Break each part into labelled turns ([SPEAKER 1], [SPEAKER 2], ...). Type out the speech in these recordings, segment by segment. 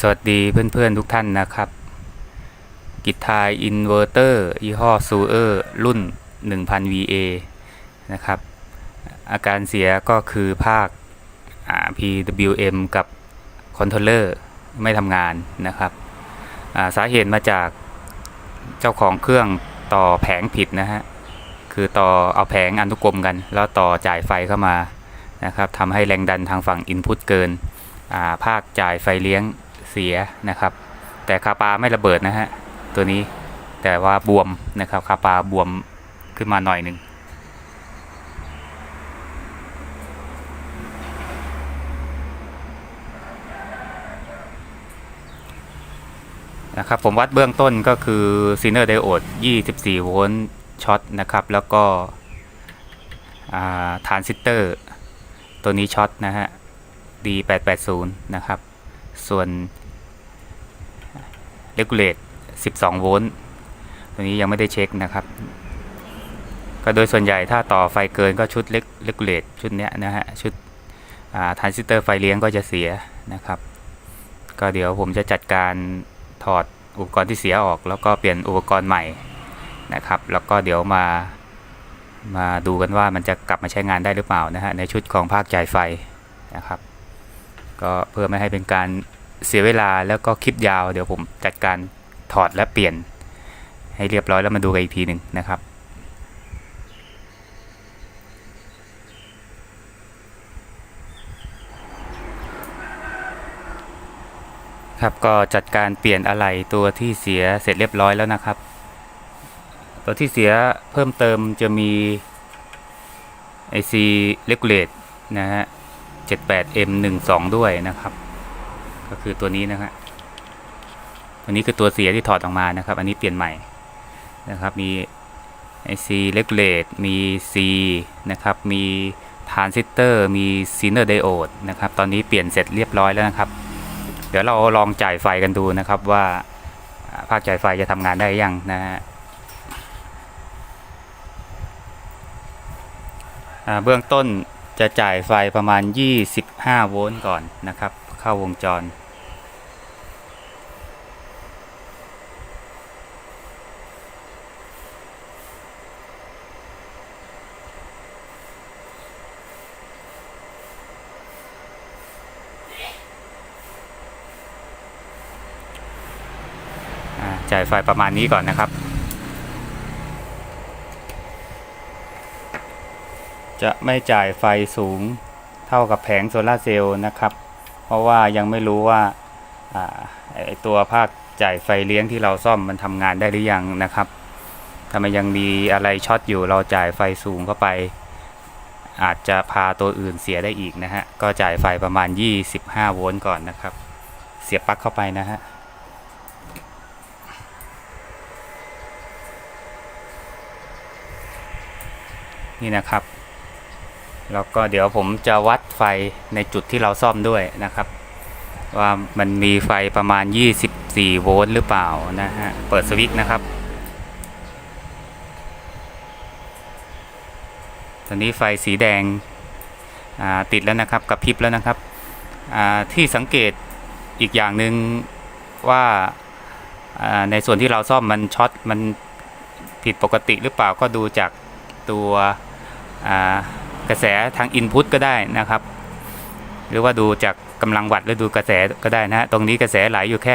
[SPEAKER 1] สวัสดีเพื่อนๆทุกท่านนะครับ กิจทายอินเวอร์เตอร์ยี่ห้อซูเออร์รุ่น 1000 VA นะครับ อาการเสียก็คือภาค PWM กับคอนโทรลเลอร์ไม่ทำงานนะครับาสาเหตุมาจากเจ้าของเครื่องต่อแผงผิดนะฮะ คือต่อเอาแผงอันุกรมกัน แล้วต่อจ่ายไฟเข้ามานะครับทำให้แรงดันทางฝั่งอินพุตเกินาภาคจ่ายไฟเลี้ยง เสียนะครับ แต่คาปาไม่ระเบิดนะฮะตัวนี้แต่ว่าบวมนะครับคาปาบวมขึ้นมาหน่อยหนึ่งนะครับผมวัดเบื้องต้นก็คือซีเนอร์ไดโอด 24 โวลต์ช็อตนะครับ แล้วก็ทรานซิสเตอร์ ตัวนี้ช็อตนะฮะ D880 นะครับ ส่วน Regulate 12 โวลต์ตัวนี้ยังไม่ได้เช็คนะครับ ก็โดยส่วนใหญ่ถ้าต่อไฟเกินก็ชุด Regulate ชุดเนี้ยนะฮะ ชุดทรานซิสเตอร์ไฟเลี้ยงก็จะเสียนะครับ ก็เดี๋ยวผมจะจัดการถอดอุปกรณ์ที่เสียออก แล้วก็เปลี่ยนอุปกรณ์ใหม่นะครับ แล้วก็เดี๋ยวมามาดูกันว่ามันจะกลับมาใช้งานได้หรือเปล่านะฮะในชุดของภาคจ่ายไฟนะครับ ก็เพื่อไม่ให้เป็นการ เสียเวลาแล้วก็คลิปยาวเดี๋ยวผมจัดการถอดและเปลี่ยน ให้เรียบร้อยแล้วมาดูกันอีกทีหนึ่งนะครับครับก็จัดการเปลี่ยนอะไหล่ตัวที่เสียเสร็จเรียบร้อยแล้วนะครับ ตัวที่เสียเพิ่มเติมจะมี IC Regulate นะฮะ 78M12 ด้วยนะครับ ก็คือตัวนี้นะฮะตัวนี้คือตัวเสียที่ถอดออกมานะครับ อันนี้เปลี่ยนใหม่นะครับ มี IC Regulate มี C นะครับ มี Transistor มี Zener Diode นะครับ ตอนนี้เปลี่ยนเสร็จเรียบร้อยแล้วนะครับ เดี๋ยวเราลองจ่ายไฟกันดูนะครับว่าภาคจ่ายไฟจะทำงานได้ยังนะฮะเบื้องต้นจะจ่ายไฟประมาณ 25 โวลต์ก่อนนะครับ เข้าวงจร จ่ายไฟประมาณนี้ก่อนนะครับ จะไม่จ่ายไฟสูงเท่ากับแผงโซลาเซลล์นะครับ เพราะว่ายังไม่รู้ว่าตัวภาคจ่ายไฟเลี้ยงที่เราซ่อมมันทำงานได้หรือยังนะครับถ้ามันยังมีอะไรช็อตอยู่เราจ่ายไฟสูงเข้าไป อาจจะพาตัวอื่นเสียได้อีกนะฮะ ก็จ่ายไฟประมาณ 25 โวลต์ก่อนนะครับ เสียบปลั๊กเข้าไปนะฮะ นี่นะครับ แล้วก็เดี๋ยวผมจะวัดไฟในจุดที่เราซ่อมด้วยนะครับ ว่ามันมีไฟประมาณ 24 โวลต์หรือเปล่านะฮะ เปิดสวิตช์นะครับ ตอนนี้ไฟสีแดงติดแล้วนะครับกับพริบแล้วนะครับที่สังเกตอีกอย่างหนึ่งว่าในส่วนที่เราซ่อมมันช็อตมันผิดปกติหรือเปล่าก็ดูจาก ตัวกระแสทางอินพุตก็ได้นะครับ หรือว่าดูจากกำลังวัตต์หรือดูกระแสก็ได้นะฮะตรงนี้กระแสไหลอยู่แค่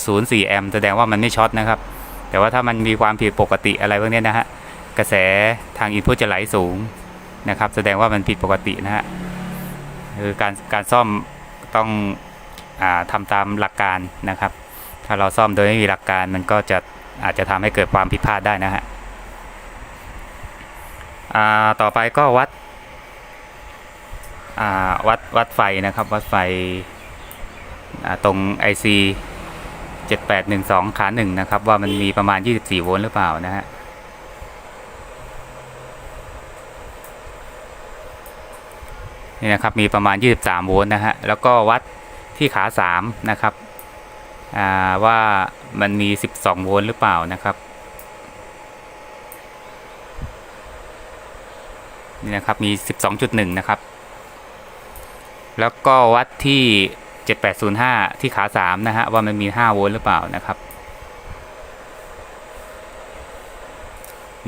[SPEAKER 1] 0.04 แอมป์แสดงว่ามันไม่ช็อตนะครับ แต่ว่าถ้ามันมีความผิดปกติอะไรพวกนี้นะฮะกระแสทางอินพุตจะไหลสูงนะครับ แสดงว่ามันผิดปกตินะฮะคือการการซ่อมต้องอาทำตามหลักการนะครับ ถ้าเราซ่อมโดยไม่มีหลักการมันก็จะอาจจะทำให้เกิดความผิดพลาดได้นะฮะ ต่อไปก็วัดวัดวัดไฟนะครับ วัดไฟอ่าตรง IC 7812 ขาหนึ่งนะครับ ว่ามันมีประมาณ 24 โวลต์หรือเปล่านะฮะนี่นะครับมีประมาณ 23 โวลต์นะฮะ แล้วก็วัดที่ขา 3 นะครับว่ามันมี 12 โวลต์หรือเปล่านะครับ นี่นะครับมี 12.1 นะครับ แล้วก็วัดที่ 7805 ที่ขา 3 นะฮะ ว่ามันมี 5 โวลต์หรือเปล่านะครับ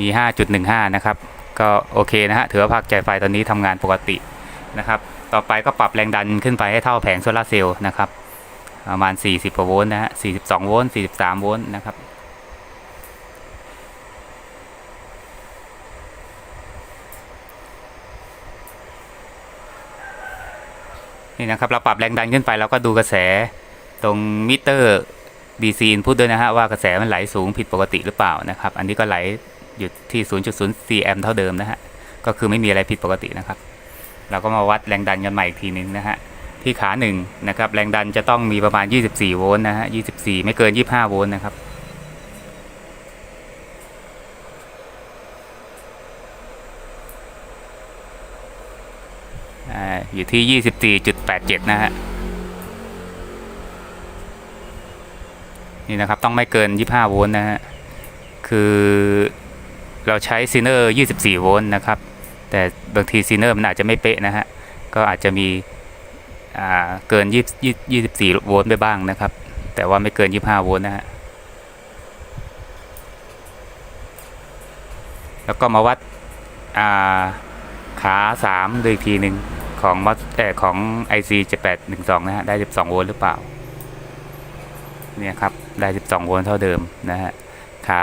[SPEAKER 1] มี 5.15 นะครับ ก็โอเคนะฮะ ถือว่าภาคจ่ายไฟตอนนี้ทำงานปกตินะครับ ต่อไปก็ปรับแรงดันขึ้นไปให้เท่าแผงโซลาเซลล์นะครับ ประมาณ 40 โวลต์นะฮะ 42 โวลต์ 43 โวลต์นะครับ นี่นะครับเราปรับแรงดันขึ้นไปเราก็ดูกระแสตรงมิเตอร์ DC input ด้วยนะฮะว่ากระแสมันไหลสูงผิดปกติหรือเปล่านะครับ อันนี้ก็ไหลอยู่ที่ 0.04 แอมป์เท่าเดิมนะฮะก็คือไม่มีอะไรผิดปกตินะครับ เราก็มาวัดแรงดันกันใหม่อีกทีหนึงนะฮะที่ขาหนึ่งนะครับแรงดันจะต้องมีประมาณ 24 โวลต์นะฮะ 24 ไม่เกิน 25 โวลต์นะครับ อ่าอยู่ที่ 24.87 นะฮะ นี่นะครับ ต้องไม่เกิน 25 โวลต์นะฮะ คือเราใช้ซีเนอร์24 โวลต์นะครับ แต่บางทีซีเนอร์มันอาจจะไม่เป๊ะนะฮะ ก็อาจจะมีอ่าเกิน 24 โวลต์ไปบ้างนะครับ แต่ว่าไม่เกิน 25 โวลต์นะฮะ แล้วก็มาวัดอ่าขา3ดูอีกทีหนึ่ง ของมอสแต่ของ IC 7812 นะฮะ ได้ 12 โวลต์หรือเปล่า เนี่ยครับ ได้ 12 โวลต์เท่าเดิมนะฮะ ขา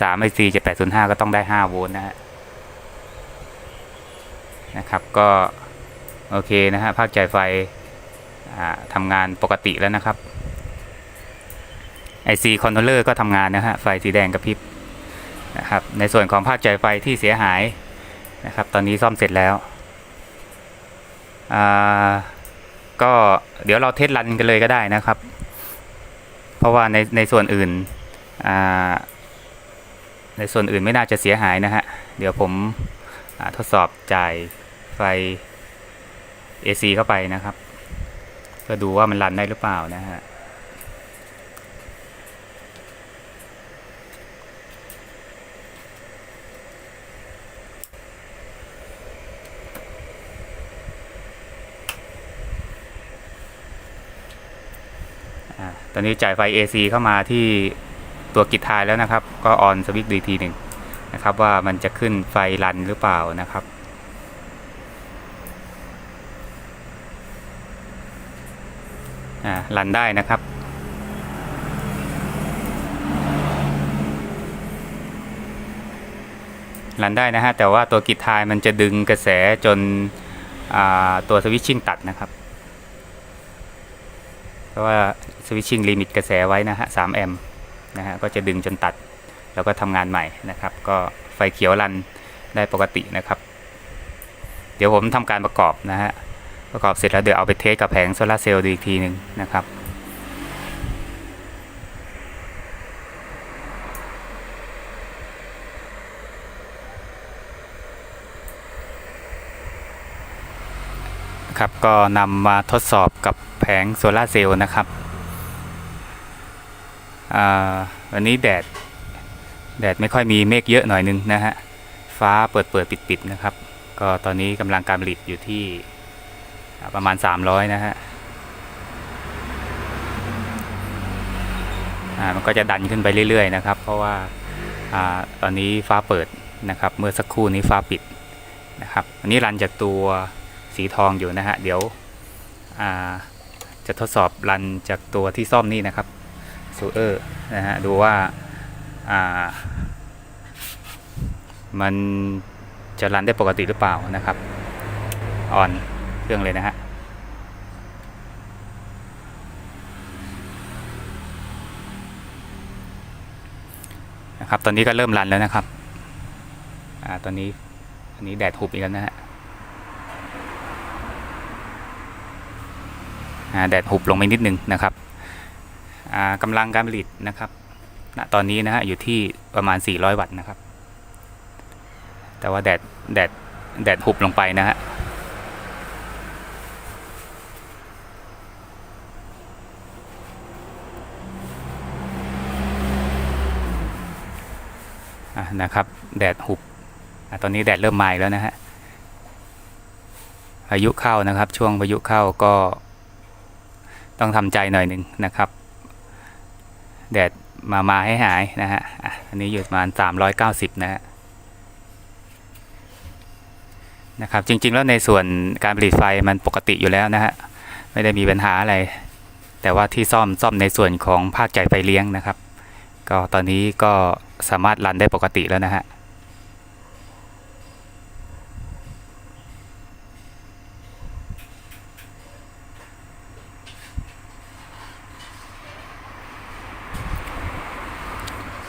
[SPEAKER 1] 3 IC 7805 ก็ต้องได้ 5 โวลต์นะฮะ นะครับ ก็ โอเคนะฮะ ภาคจ่ายไฟทำงานปกติแล้วนะครับ IC controller ก็ทำงานนะฮะ ไฟสีแดงกระพริบนะครับ ในส่วนของภาคจ่ายไฟที่เสียหายนะครับ ตอนนี้ซ่อมเสร็จแล้ว ก็เดี๋ยวเราเทสรันกันเลยก็ได้นะครับ เพราะว่าในในส่วนอื่น ในส่วนอื่นไม่น่าจะเสียหายนะฮะ เดี๋ยวผมทดสอบจ่ายไฟ AC เข้าไปนะครับ เพื่อดูว่ามันรันได้หรือเปล่านะฮะ ตอนนี้จ่ายไฟ AC เข้ามาที่ตัวกิจทายแล้วนะครับ ก็ออนสวิตช์ดีทีหนึ่งนะครับว่ามันจะขึ้นไฟรันหรือเปล่านะครับอ่ารันได้นะครับรันได้นะฮะแต่ว่าตัวกิจทายมันจะดึงกระแสจนตัวสวิตชิ่งตัดนะครับ ราะว่าสวิตชิ่งลิมิตกระแสไว้นะฮะ3แอมป์นะฮะก็จะดึงจนตัด แล้วก็ทำงานใหม่นะครับ ก็ไฟเขียวรันได้ปกตินะครับ เดี๋ยวผมทำการประกอบนะฮะประกอบเสร็จแล้วเดี๋ยวเอาไปเทสกับแผงโซลาเซลล์ดูอีกทีหนึ่งนะครับครับก็นำมาทดสอบกับ ผงโซลาเซลล์นะครับอ่าวันนี้แดด แดดไม่ค่อยมีเมฆเยอะหน่อยนึงนะฮะ ฟ้าเปิดเปิดปิดปิดนะครับ ก็ตอนนี้กำลังการผลิตอยู่ที่ประมาณ 300 นะฮะอ่ามันก็จะดันขึ้นไปเรื่อยๆนะครับ เพราะว่าอ่าตอนนี้ฟ้าเปิดนะครับ เมื่อสักครู่นี้ฟ้าปิดนะครับ อันนี้รันจากตัวสีทองอยู่นะฮะ เดี๋ยวอ่า จะทดสอบรันจากตัวที่ซ่อมนี่นะครับซูเออร์นะฮะดูว่าอ่า มันจะรันได้ปกติหรือเปล่านะครับออนเครื่องเลยนะฮะนะครับตอนนี้ก็เริ่มรันแล้วนะครับอ่าตอนนี้อันนี้แดดหุบอีกแล้วนะฮะ อ่า แดดหุบลงไปนิดนึงนะครับกำลังการผลิตนะครับณตอนนี้นะฮะอยู่ที่ประมาณ 400 วัตต์นะครับ แต่ว่าแดดแดดแดดหุบลงไปนะฮะนะครับ แดดหุบอตอนนี้แดดเริ่มมาแล้วนะฮะพายุเข้านะครับ ช่วงพายุเข้าก็ ต้องทำใจหน่อยหนึ่งนะครับ แดดมามาให้หายนะฮะอันนี้อยู่ประมาณ 390 นะฮะนะครับจริงๆแล้วในส่วนการผลิตไฟมันปกติอยู่แล้วนะฮะไม่ได้มีปัญหาอะไร แต่ว่าที่ซ่อมซ่อมในส่วนของภาคจ่ายไฟเลี้ยงนะครับ ก็ตอนนี้ก็สามารถรันได้ปกติแล้วนะฮะ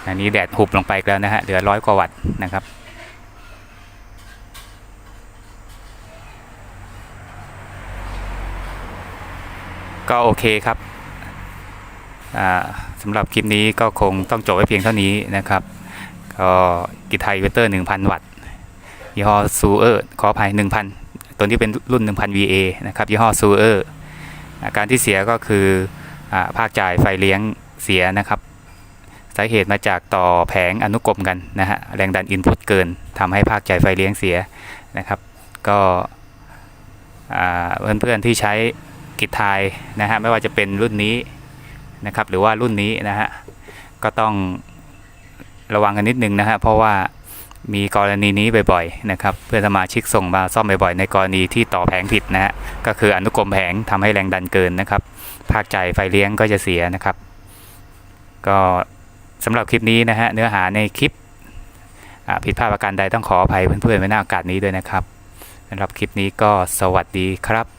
[SPEAKER 1] อันนี้แดดหุบลงไปแล้วนะฮะเหลือร้อยกว่าวัตต์นะครับก็โอเคครับสำหรับคลิปนี้ก็คงต้องจบไว้เพียงเท่านี้นะครับ ก็กิทไทเวเตอร์ 1,000 วัตต์ยี่ห้อซูเออร์ขออภัย 1,000 ตัวนี้เป็นรุ่น 1,000 VA นะครับยี่ห้อซูเออร์อาการที่เสียก็คืออภาคจ่ายไฟเลี้ยงเสียนะครับ สาเหตุมาจากต่อแผงอนุกรมกันนะฮะแรงดันอินพุตเกินทำให้ภาคจ่ายไฟเลี้ยงเสียนะครับ ก็อ่าเพื่อนๆที่ใช้กิจไทยนะฮะไม่ว่าจะเป็นรุ่นนี้นะครับ หรือว่ารุ่นนี้นะฮะก็ต้องระวังกันนิดนึงนะฮะเพราะว่ามีกรณีนี้บ่อยๆนะครับเพื่อนสมาชิกส่งมาซ่อมบ่อยๆในกรณีที่ต่อแผงผิดนะฮะก็คืออนุกรมแผงทำให้แรงดันเกินนะครับ ภาคจ่ายไฟเลี้ยงก็จะเสียนะครับ ก็ สำหรับคลิปนี้นะฮะเนื้อหาในคลิปผิดพลาดประการใดต้องขออภัยเพื่อนๆไว้หนโอกาสนี้ด้วยนะครับสำหรับคลิปนี้ก็สวัสดีครับ